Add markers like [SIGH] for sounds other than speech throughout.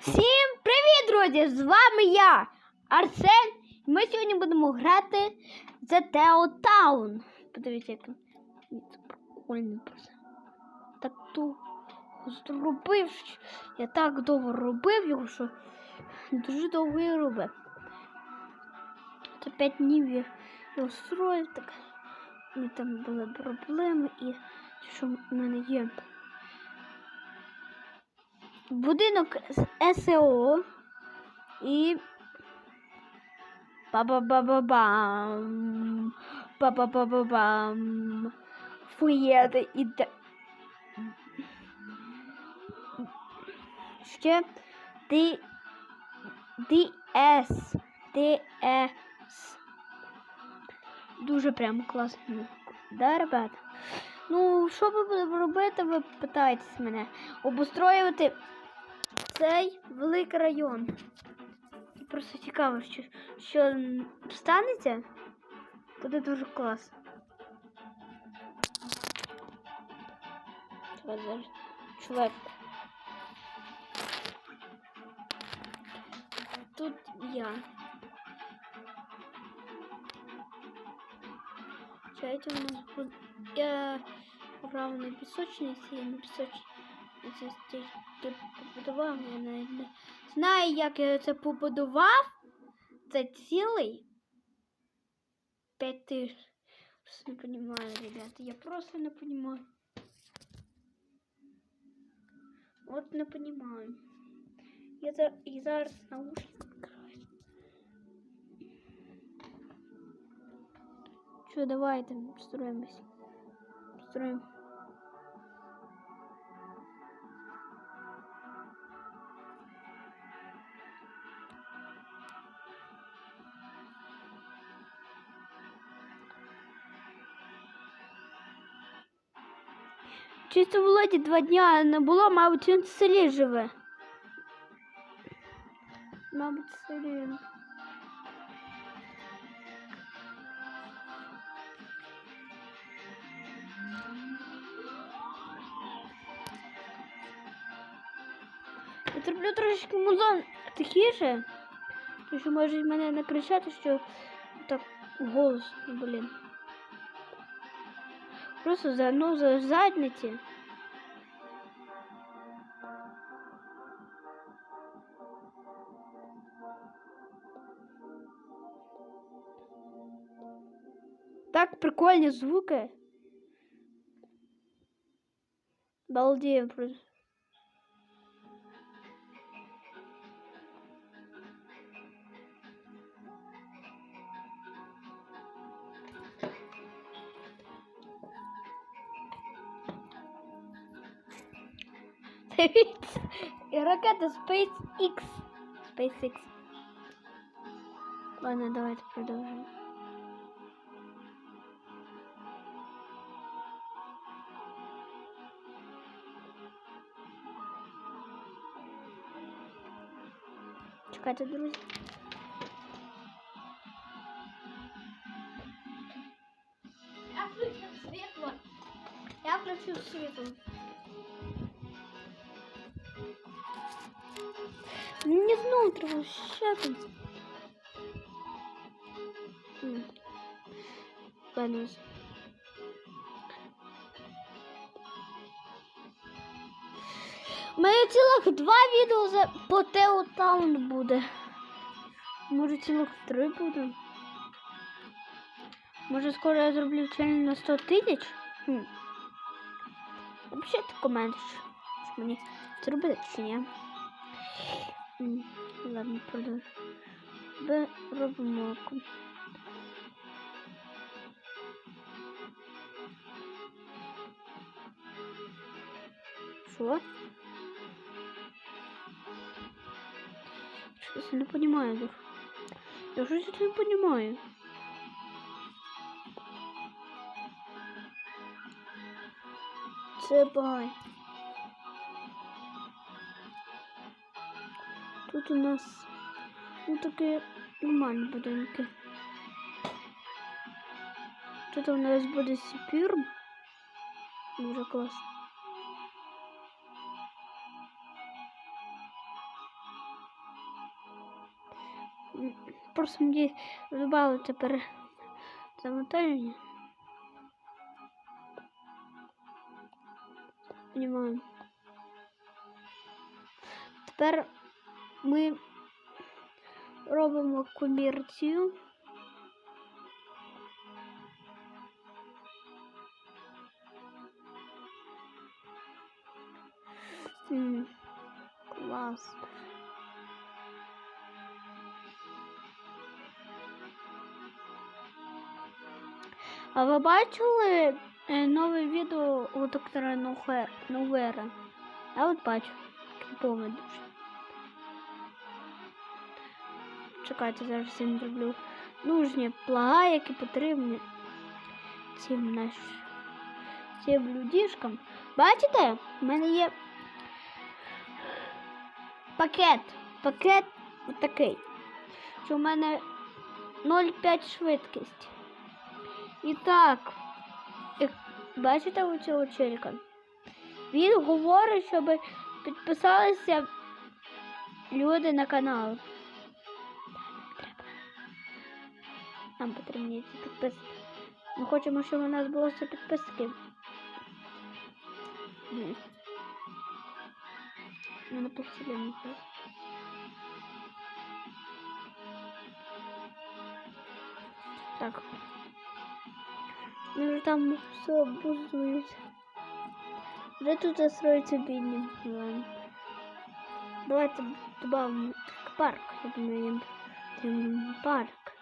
Всім привіт, друзі! З вами я, Арсен. Ми сьогодні будемо грати за Тео Таун. Подивіться, як це прикольно просто. Так ту зробив. Я так довго робив його, що дуже довго і робив. За 5 днів я його строїв, так і там були проблеми і що в мене є. Будинок з СЕО і Па-ба-ба-ба-бам. Па-ба-ба-ба-бам. Фуєти і де... Ще Д... ДС. ДС. Дуже прям класно. Да, ребята? Ну, що ми будемо робити, ви питаєтесь мене. Обустроювати цей великий район. Просто цікаво, що, що станеться. Буде дуже класно. Чувак. Тут я. Чайте у нас буде. Я грав на пісочниці, я на пісочниці стільки побудував, я навіть не знаю, як я це побудував. Це цілий п'ять тисяч. Не понимаю, ребята. Я просто не понимаю. Вот не понимаю. Я за... і зараз наушник відкриваю. Що, давайте строїмось. Строим. Чисто Володі два дня не було, мабуть, він в селі живе. Мабуть, в селі. він. Я зроблю трошечки музон тихіше, тому що можуть мене накричати, що так голос, блін. Просто за, ну, за задниці. Так прикольні звуки. Балдею просто. Дивіться, і ракета SpaceX. SpaceX. Ладно, давайте продовжимо. Чекайте, друзі. Я включив світло. Я включив світло. Треба ще там. М. Ладно. У мене два відео за по Тео Таун буде. Може цілих три буде. Може скоро я зроблю челлендж на 100 тисяч? Хм. Напишіть що що мені зробити чи ні. Ладно, продовжу. Б робимо ком- Що? Щось я не понимаю. Дур. Я щось не понимаю. Це бай. Тут у нас ну, такі нормальні будинки. Тут у нас буде сіпірм. Дуже класно. Просто мені додали тепер замотання. Понимаю. Тепер ми робимо комерцію. М, Клас. А ви бачили е, нове відео у доктора Нувера? Я от бачу. Кліпове дуже. Чекайте, зараз не зроблю нужні плага, які потрібні цим наш цим людішкам. Бачите? У мене є пакет. Пакет такий. Що в мене 0,5 швидкість. І так, бачите у цього челіка? Він говорить, щоб підписалися люди на канал. Нам потрібні ці підписки. Ми хочемо, щоб у нас було 100 підписків. Ну, не посилено. Так. Ну, там все бузують. Вже тут застроїться бідні. Давайте добавимо парк. Їм парк.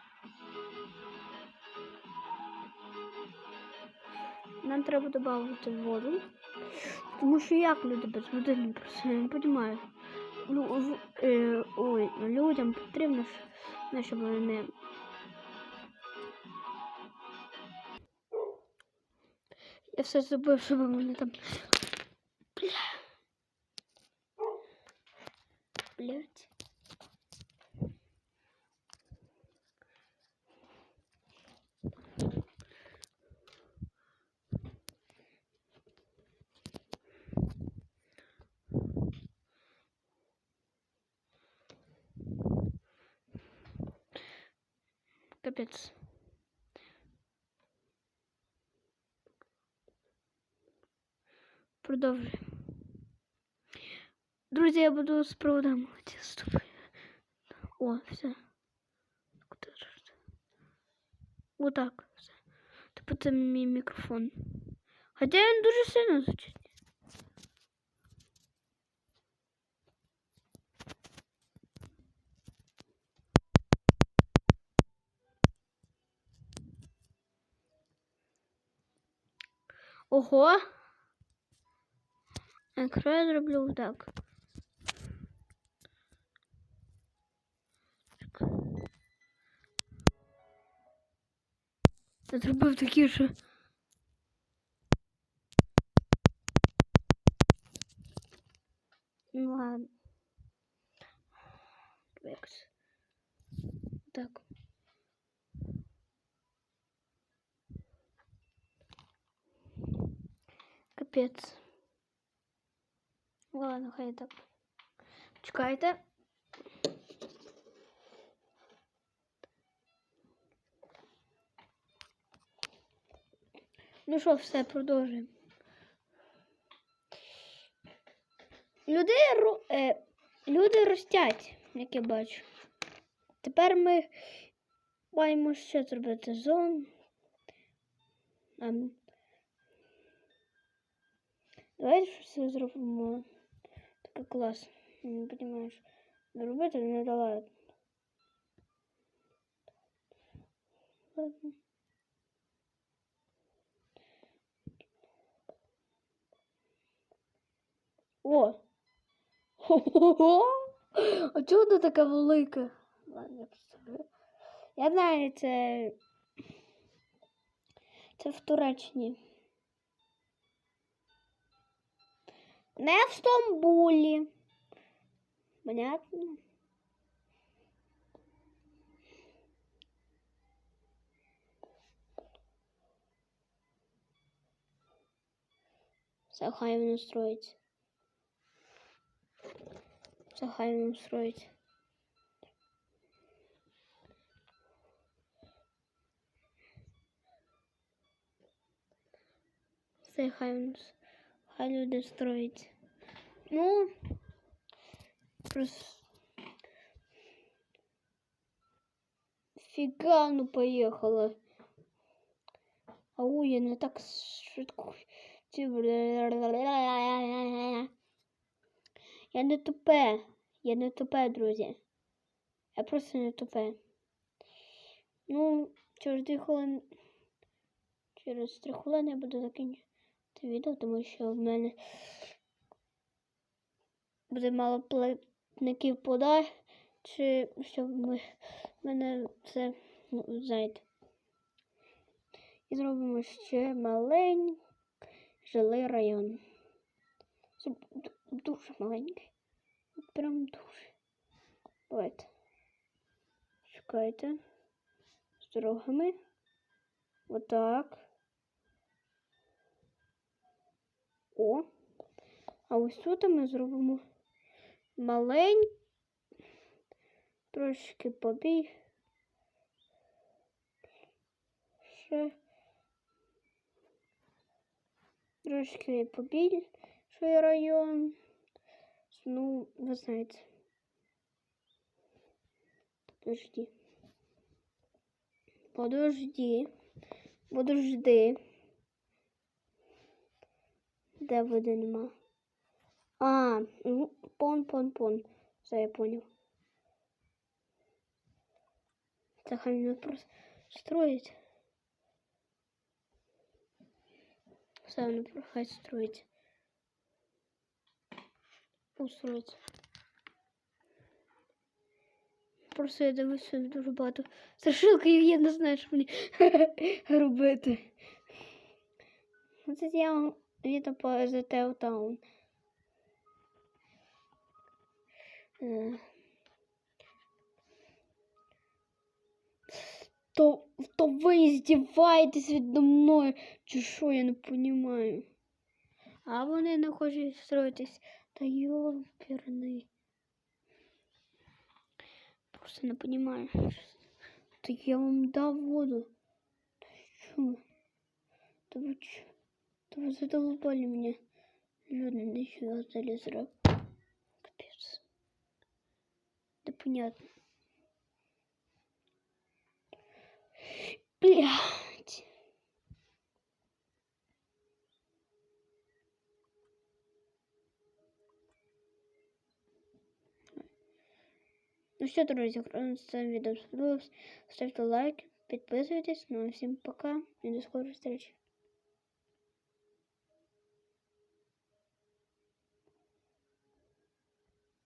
Нам треба додати воду. Тому що як люди без води не просто не розумію. Ну, в- е, ой, людям потрібно, ну, щоб вони. Я все забув, щоб мене там. Бля. Капец. Продовжуємо. Друзі, я буду з проводами. О, все. Отак. Все. Типу це мій мікрофон. Хоча він дуже сильно звучить. Ого. Якщо я зроблю так. Я зробив такі, що. Ну ладно. Якось. Так. Капець. Ладно, хай так. Чекайте. Ну що, все, продовжуємо. Люди, е, люди ростять, як я бачу. Тепер ми маємо ще зробити зон. Ем, Давайте щось зробимо. Такий клас. Я Не розумієш. Робити не дала. Ладно. О! Хо-хо-хо! А чого вона така велика? Ладно, я представляю. Я знаю, це. Це в Туреччині. Ну, Не в Стамбулі. Понятно? Все, хай він устроїться. Все, хай він устроїться. Все, хай він устроїться. Хай люди строять. Ну, просто... Фіга, ну поїхала. Ау, я не так швидко. Я не тупе. Я не тупе, друзі. Я просто не тупе. Ну, через дві хвилини. Через три хвилини я буду закінчувати відео, тому що в мене буде мало платників подай, чи щоб ми мене це, ну, знаєте. І зробимо ще маленький жилий район. Це дуже маленький. Прям дуже. Давайте. Чекайте. З дорогами. Отак. О. А ось тут ми зробимо маленький. Трошки побій. Ще. Трошки побільший район. Ну, ви знаєте. Подожди. Подожди. Подожди. Де води нема? А, ну, пон, пон, пон. Все, я понял. Це хай мене просто строїть. Все, вони про- хай строїть. Устроїть. Просто я дивлюся дуже багато страшилок, і я не знаю, що мені [LAUGHS] робити. Це я вам по ZTO Town. То, то ви здіваєтесь відо мною, чи я не розумію. А вони не хочуть строїтись. Та йоперний. Просто не розумію. Та я вам дав воду. Та що? Та ви чо? Та ви задолбали мене. Люди, нічого взагалі зроб. Капець. Да понятно. Блядь. Ну все, друзі, якщо це відео сподобалось, ставте лайк, підписуйтесь. Ну а всім пока і до скорої зустрічі.